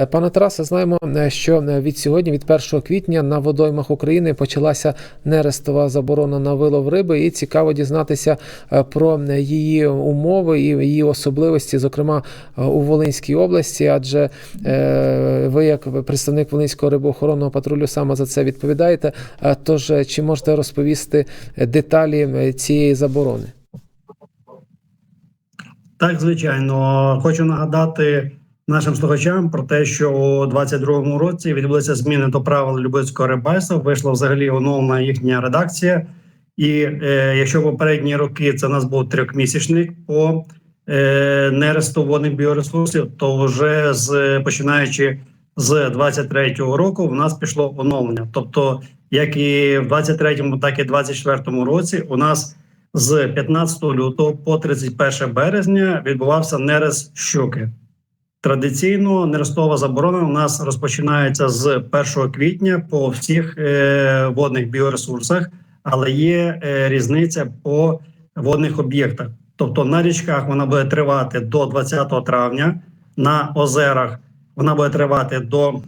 Е, Пане Тарасе, знаємо, е, що е, від сьогодні, від 1 квітня, на водоймах України почалася нерестова заборона на вилов риби, і цікаво дізнатися про її умови і її особливості, зокрема у Волинській області. Адже ви, як представник Волинського рибоохоронного патрулю, саме за це відповідаєте. Тож, чи можете розповісти деталі цієї заборони? Так, звичайно, хочу нагадати нашим слухачам про те, що у 22-му році відбулися зміни до правил любительського рибальства. Вийшла взагалі оновлена їхня редакція. І е, якщо попередні роки це у нас був трьохмісячник по е, нересту водних біоресурсів, то вже з починаючи з 23-го року в нас пішло оновлення. Тобто, як і в 23-му, так і в 24-му році, у нас з 15 лютого по 31 березня відбувався нерест щуки. Традиційно нерестова заборона у нас розпочинається з 1 квітня по всіх е, водних біоресурсах, але є е, різниця по водних об'єктах. Тобто на річках вона буде тривати до 20 травня, на озерах вона буде тривати до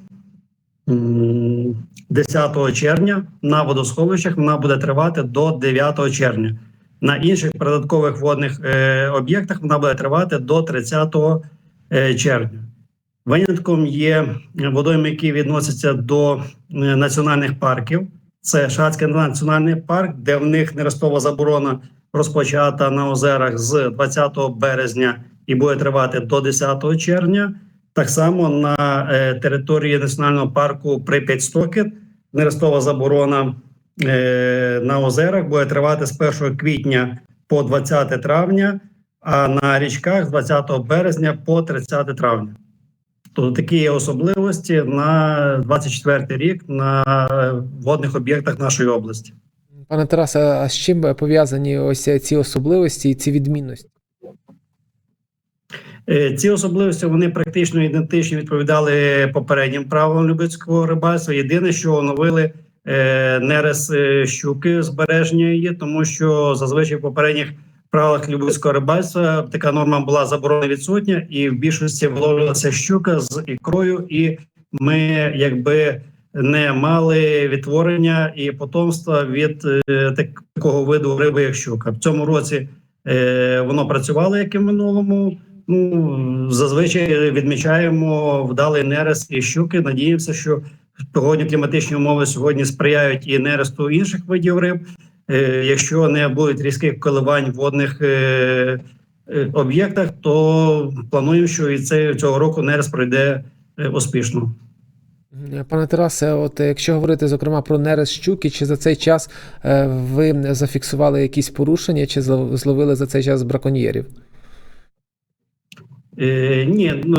10 червня, на водосховищах вона буде тривати до 9 червня. На інших придаткових водних е, об'єктах вона буде тривати до 30 е, червня. Винятком є водойми, які відносяться до е, національних парків. Це Шацький національний парк, де в них нерестова заборона розпочата на озерах з 20 березня і буде тривати до 10 червня. Так само на е, території національного парку Прип'ять Стокіт нерестова заборона е, на озерах буде тривати з 1 квітня по 20 травня, на річках з 20 березня по 30 травня. Тобто такі є особливості на 24 рік на водних об'єктах нашої області. Пане Тарасе, а з чим пов'язані ось ці особливості і ці відмінності? Е, Ці особливості вони практично ідентичні відповідали попереднім правилам любительського рибальства. Єдине, що оновили е, нерест е, щуки збереження її, тому що зазвичай в попередніх правилах любительського рибальства така норма була заборона відсутня, і в більшості виловлювалася щука з ікрою, і ми якби не мали відтворення і потомства від е, такого виду риби, як щука. В цьому році е, воно працювало як і в минулому. Ну зазвичай відмічаємо вдалий нерест і щуки. Надіємося, що погодні кліматичні умови сьогодні сприяють і нересту інших видів риб. Е, якщо не будуть різких коливань в водних е, е, об'єктах, то плануємо, що і це цього року нерест пройде успішно. Пане Тарасе, от якщо говорити зокрема про нерест щуки, чи за цей час ви зафіксували якісь порушення, чи злов- зловили за цей час браконьєрів? Е, ні, ну,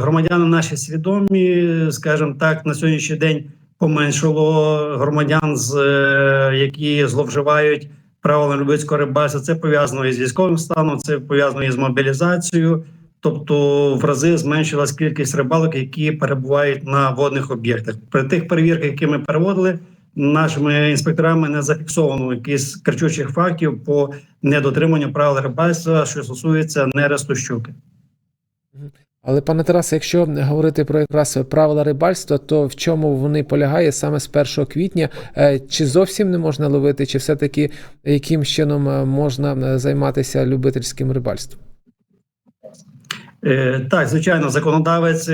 громадяни наші свідомі, скажімо так, на сьогоднішній день поменшало громадян, з, е, які зловживають правилами любительського рибальства. Це пов'язано із військовим станом, це пов'язано із мобілізацією. Тобто в рази зменшилась кількість рибалок, які перебувають на водних об'єктах. При тих перевірках, які ми переводили, нашими інспекторами не зафіксовано якісь кричучих фактів по недотриманню правил рибальства, що стосується нересту щуки. Але пане Тарасе, якщо говорити про якраз правила рибальства, то в чому вони полягає саме з 1 квітня? Е, Чи зовсім не можна ловити, чи все-таки яким чином е, можна е, займатися любительським рибальством? Так, звичайно, законодавець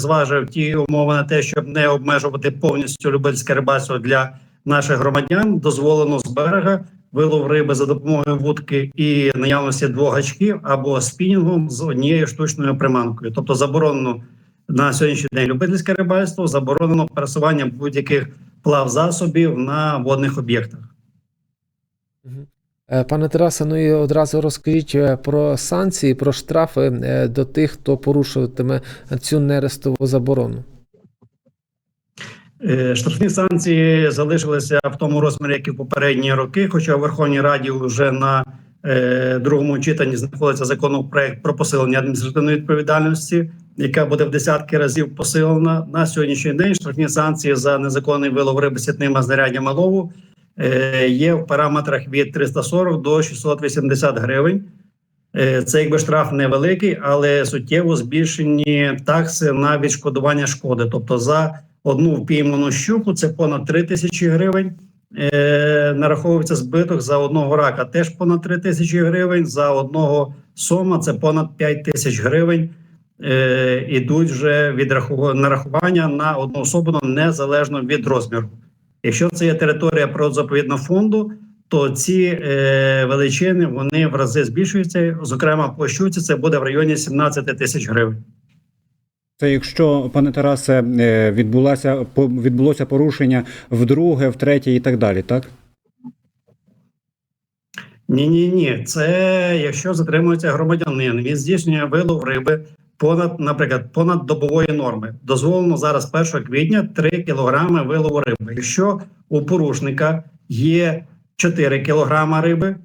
зважив ті умови на те, щоб не обмежувати повністю любительське рибальство для наших громадян. Дозволено з берега вилов риби за допомогою вудки і наявності двох гачків або спінінгом з однією штучною приманкою. Тобто заборонено на сьогоднішній день любительське рибальство, заборонено пересування будь-яких плав засобів на водних об'єктах. Е, Пане Тарасе, ну і одразу розкажіть е, про санкції, про штрафи е, до тих, хто порушуватиме цю нерестову заборону. Е, Штрафні санкції залишилися в тому розмірі, як і в попередні роки. Хоча в Верховній Раді вже на е, другому читанні знаходиться законопроект про посилення адміністративної відповідальності, яка буде в десятки разів посилена на сьогоднішній день. Штрафні санкції за незаконний вилов риби сітними знаряддями лову е, є в параметрах від 340 до 680 гривень. Це якби штраф невеликий, але суттєво збільшені такси на відшкодування шкоди. Тобто за одну впійману щуку це понад 3 тисячі гривень. Е, нараховується збиток за одного рака теж понад 3 тисячі гривень. За одного сома це понад 5 тисяч гривень. Е, ідуть вже відраху- нарахування на одну особу незалежно від розміру. Якщо це є територія природозаповідного фонду, то ці е, величини вони в рази збільшуються. Зокрема, по щуці це буде в районі 17 тисяч гривень. Це якщо, пане Тарасе, е, відбулося відбулося порушення вдруге, втретє і так далі, так? Ні, ні, ні. Це якщо затримується громадянин, він здійснює вилов риби понад, наприклад, понад добової норми. Дозволено зараз 1 квітня 3 кілограми вилову риби. Якщо у порушника є 4 кілограма риби,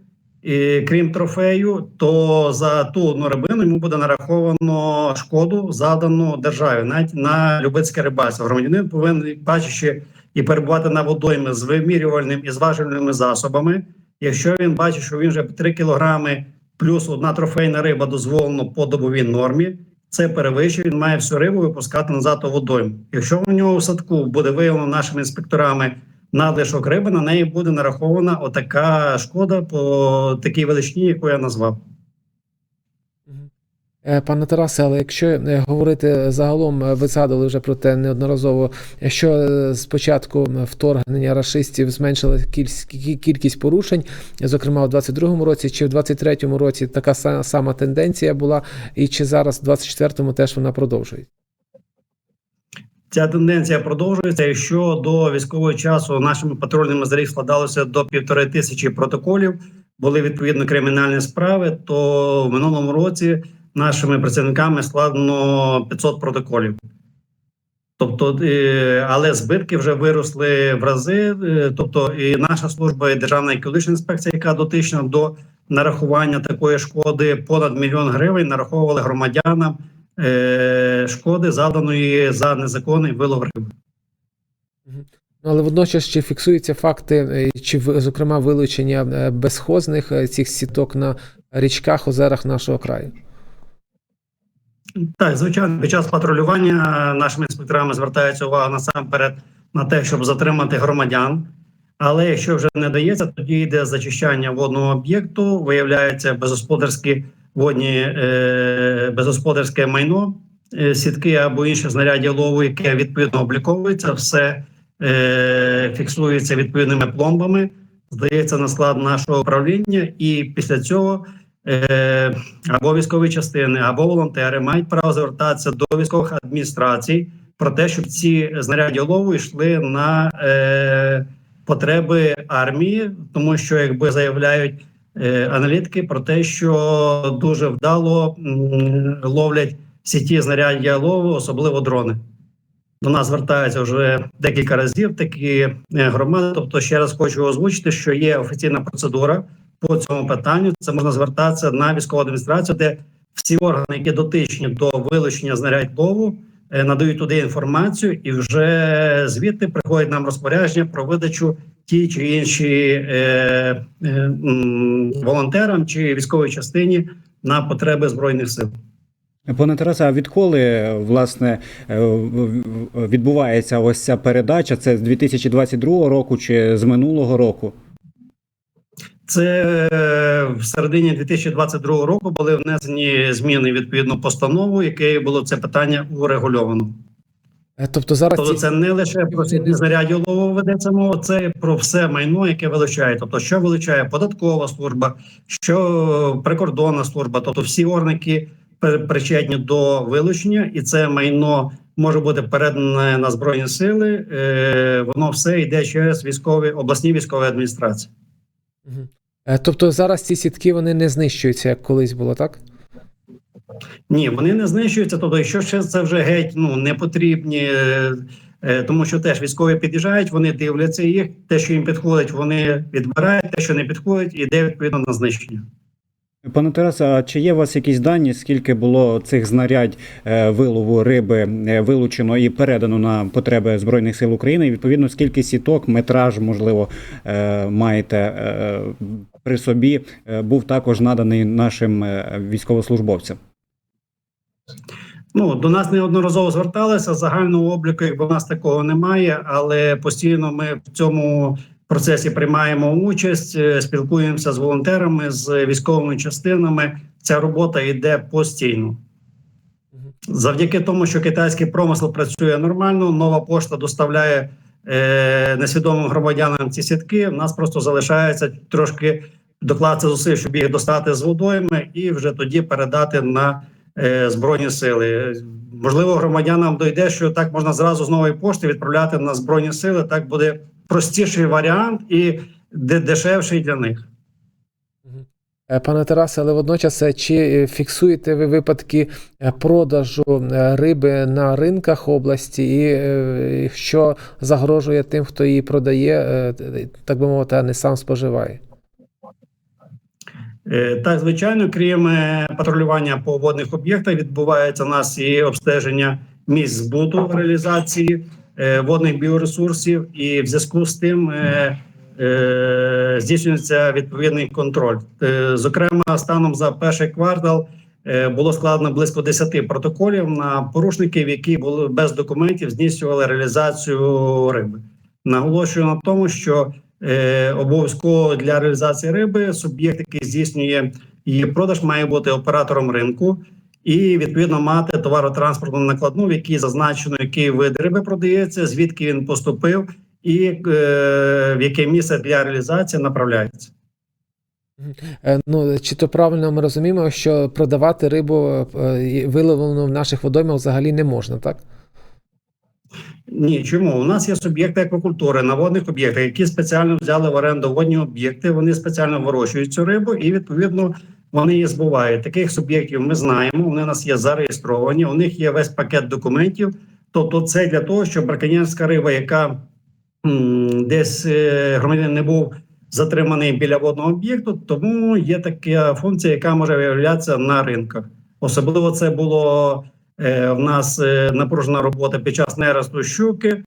і, крім трофею, то за ту одну рибину йому буде нараховано шкоду, задану державі, навіть на любецьке рибальство. Громадянин повинен бачачи і перебувати на водойми з вимірювальним і зважувальними засобами. Якщо він бачить, що він вже 3 кілограми плюс одна трофейна риба дозволено по добовій нормі, це перевищує, він має всю рибу випускати назад у водойму. Якщо у нього в садку буде виявлено нашими інспекторами надлишок риби, на неї буде нарахована отака шкода по такій величині, яку я назвав. Е, Пане Тарасе, але якщо е, говорити загалом, е, ви згадували вже про те неодноразово, що з початку вторгнення рашистів зменшила кількість, порушень, зокрема у 22-му році чи в 23-му році така сама тенденція була, і чи зараз в 24-му теж вона продовжується? Ця тенденція продовжується. Якщо до військового часу нашими патрульними зарі складалося до півтори тисячі протоколів, були відповідно кримінальні справи, то в минулому році нашими працівниками складено 500 протоколів. Тобто, е, але збитки вже виросли в рази. е, Тобто, і наша служба, і Державна екологічна інспекція, яка дотична до нарахування такої шкоди, понад мільйон гривень нараховували громадянам е, шкоди, заданої за незаконний вилов риби. Ну, але водночас чи фіксуються факти, е, чи зокрема вилучення е, безхозних цих сіток на річках, озерах нашого краю? Так, звичайно, під час патрулювання нашими інспекторами звертається увага насамперед на те, щоб затримати громадян. Але якщо вже не дається, тоді йде зачищання водного об'єкту, виявляється безгосподарські водні е, безгосподарське майно, е, сітки або інші знаряддя лову, яке відповідно обліковується, все е, фіксується відповідними пломбами, здається на склад нашого управління, і після цього або військові частини, або волонтери мають право звертатися до військових адміністрацій про те, щоб ці знаряддя лову йшли на потреби армії, тому що якби заявляють аналітики про те, що дуже вдало ловлять всі ті знаряддя лову, особливо дрони. До нас звертаються вже декілька разів такі е, громади. Тобто, ще раз хочу озвучити, що є офіційна процедура по цьому питанню. Це можна звертатися на військову адміністрацію, де всі органи, які дотичні до вилучення знарядь лову, е, надають туди інформацію, і вже звідти приходять нам розпорядження про видачу ті чи інші е, е, волонтерам чи військовій частині на потреби збройних сил. Пане Тарасе, а відколи власне е, відбувається ось ця передача? Це з 2022 року чи з минулого року? Це е, в середині 2022 року були внесені зміни відповідно постанову, якою було це питання урегульовано. Е, Тобто зараз Тобто, це не лише про знаряддя лову ведеться мова, це про все майно, яке вилучає. Тобто, що вилучає податкова служба, що прикордонна служба, тобто всі при- причетні до вилучення, і це майно може бути передане на збройні сили. Е, воно все йде через військові обласні військові адміністрації. Е, Тобто зараз ці сітки вони не знищуються, як колись було, так? Ні, вони не знищуються. Тобто, якщо ще це вже геть ну не потрібні, е, е, тому що теж військові під'їжджають, вони дивляться їх. Те, що їм підходить, вони відбирають, те, що не підходить, іде відповідно на знищення. Пане Тарасе, а чи є у вас якісь дані, скільки було цих знарядь е, вилову риби вилучено і передано на потреби Збройних сил України? І відповідно, скільки сіток, метраж, можливо, маєте при собі, був також наданий нашим військовослужбовцям? Ну до нас неодноразово зверталися. Загального обліку, якби в нас такого немає, але постійно ми в цьому процесі приймаємо участь, е, спілкуємося з волонтерами, з військовими частинами. Ця робота йде постійно. Завдяки тому, що китайський промисел працює нормально, нова пошта доставляє е, несвідомим громадянам ці сітки. В нас просто залишається трошки докласти зусиль, щоб їх достати з водойми і вже тоді передати на збройні сили. Можливо, громадянам дойде, що так можна зразу з нової пошти відправляти на збройні сили. Так буде простіший варіант і дешевший для них. Е, Пане Тарасе, але водночас е, чи е, фіксуєте ви випадки е, продажу е, риби на ринках області, і е, що загрожує тим, хто її продає, е, так би мовити, а не сам споживає? Е, Так, звичайно, крім е, патрулювання по водних об'єктах, відбувається у нас і обстеження місць збуту реалізації е, водних біоресурсів, і в зв'язку з тим здійснюється відповідний контроль. Зокрема, станом за перший квартал було складено близько 10 протоколів на порушників, які були без документів здійснювали реалізацію риби. Наголошую на тому, що е, обов'язково для реалізації риби суб'єкт, який здійснює її продаж, має бути оператором ринку і відповідно мати товаротранспортну накладну, в якій зазначено, який вид риби продається, звідки він поступив, і е, в яке місце для реалізації направляється. Е, Ну, чи то правильно ми розуміємо, що продавати рибу виловлену в наших водоймах взагалі не можна, так? Ні, чому у нас є суб'єкти аквакультури на водних об'єктах, які спеціально взяли в оренду водні об'єкти. Вони спеціально вирощують цю рибу, і відповідно вони її збувають. Таких суб'єктів ми знаємо. Вони у нас є зареєстровані. У них є весь пакет документів. Тобто, це для того, щоб браконьєрська риба, яка м, десь е, громадянин не був затриманий біля водного об'єкту, тому є така функція, яка може виявлятися на ринках. Особливо це було в нас е, напружена робота під час нересту щуки,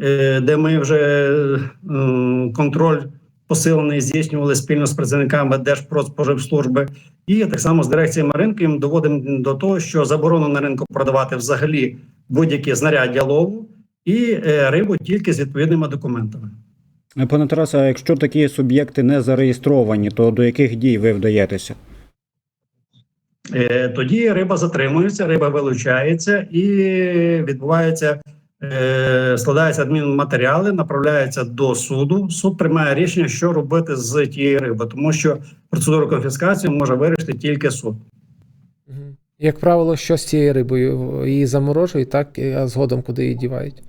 е, де ми вже е, контроль посилений здійснювали спільно з працівниками Держпродспоживслужби. І так само з дирекціями ринків доводимо до того, що заборонено на ринку продавати взагалі будь-які знаряддя лову і е, рибу тільки з відповідними документами. Е, Пане Тарасе, а якщо такі суб'єкти не зареєстровані, то до яких дій ви вдаєтеся? Е, Тоді риба затримується, риба вилучається і відбувається, е, складаються адмінматеріали, направляються до суду. Суд приймає рішення, що робити з тієї риби, тому що процедуру конфіскації може вирішити тільки суд. Як правило, що з цією рибою? Її заморожують, так, а згодом куди її дівають?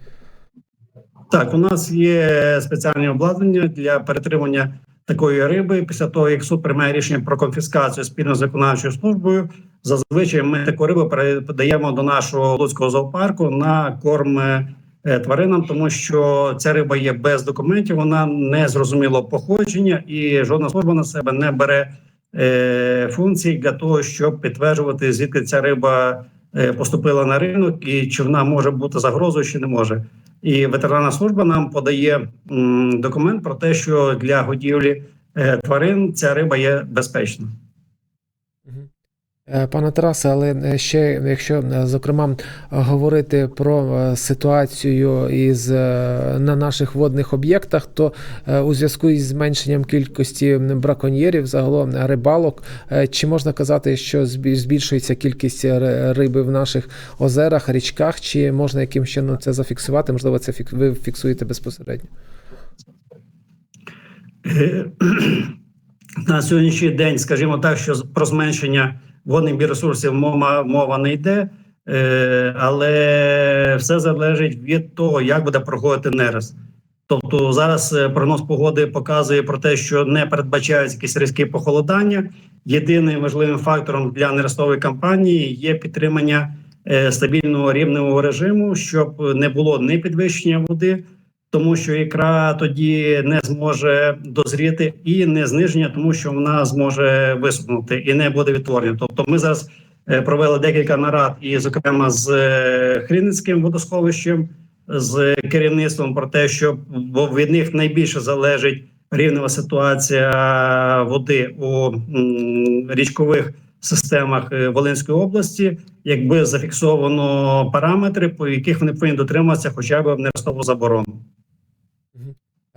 Так, у нас є спеціальні обладнання для перетримання такої риби. Після того, як суд приймає рішення про конфіскацію спільно з виконавчою службою, зазвичай ми таку рибу передаємо до нашого луцького зоопарку на корм е, тваринам, тому що ця риба є без документів, вона не зрозуміло походження, і жодна служба на себе не бере е, функцій для того, щоб підтверджувати, звідки ця риба е, поступила на ринок, і чи вона може бути загрозою, чи не може. І ветеринарна служба нам подає документ про те, що для годівлі е, тварин ця риба є безпечна. Е, Пане Тарасе, але е, ще, якщо е, зокрема говорити про ситуацію із на наших водних об'єктах, то у зв'язку із зменшенням кількості браконьєрів, загалом рибалок, чи можна казати, що збільшується кількість риби в наших озерах, річках, чи можна якимось чином це зафіксувати? Можливо, це ви фіксуєте безпосередньо? На сьогоднішній день, скажімо так, що про зменшення водних біоресурсів мова, мова не йде, е, але все залежить від того, як буде проходити нерест. Тобто зараз е, прогноз погоди показує про те, що не передбачаються якісь різкі похолодання. Єдиним важливим фактором для нерестової кампанії є підтримання е, стабільного рівневого режиму, щоб не було ні підвищення води, тому що ікра тоді не зможе дозріти, і не зниження, тому що вона зможе висохнути і не буде відтворення. Тобто, ми зараз е, провели декілька нарад, і зокрема з е, Хрінницьким водосховищем, з керівництвом про те, що від них найбільше залежить рівнева ситуація води у річкових системах е, Волинської області, якби зафіксовано параметри, по яких вони повинні дотримуватися, хоча б в нерестову заборону.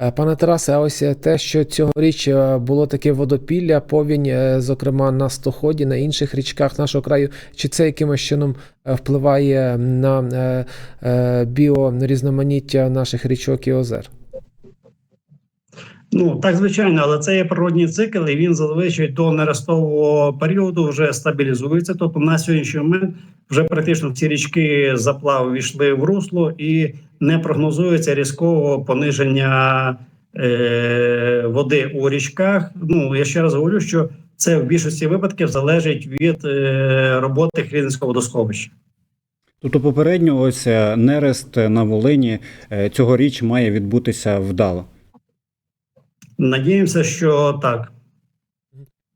Е, Пане Тарасе, а ось е, те, що цьогоріч е, було таке водопілля, повінь, зокрема на Стоході, на інших річках нашого краю, чи це якимось чином впливає на біорізноманіття наших річок і озер? Ну так звичайно, але це є природній цикл, і він зазвичай до нерестового періоду вже стабілізується. Тобто на сьогоднішній момент вже практично всі річки заплаву війшли в русло і не прогнозується різкого пониження е, води у річках. Ну я ще раз говорю, що це в більшості випадків залежить від е, роботи Хрінського водосховища. Тобто, попередньо, ось е, нерест на Волині е, цьогоріч має відбутися вдало. Надіємося, що так.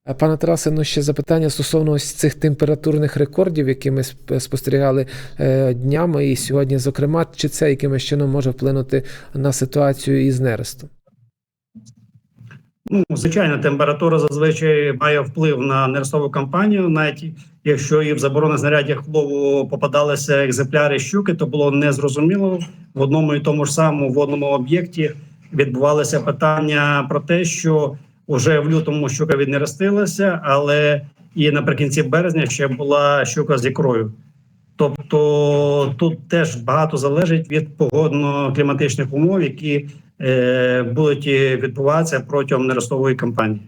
Е, Пане Тарасе, ну ще запитання стосовно ось цих температурних рекордів, які ми спостерігали е, днями і сьогодні, зокрема, чи це якимось чином може вплинути на ситуацію із нерестом? Ну, звичайно, температура зазвичай має вплив на нерестову кампанію. Навіть якщо і в заборонених знаряддях лову попадалися екземпляри щуки, то було незрозуміло в одному і тому ж самому водному об'єкті відбувалося питання про те, що вже в лютому щука віднеростилася, але і наприкінці березня ще була щука з ікрою. Тобто тут теж багато залежить від погодно-кліматичних умов, які е, будуть відбуватися протягом неростової кампанії.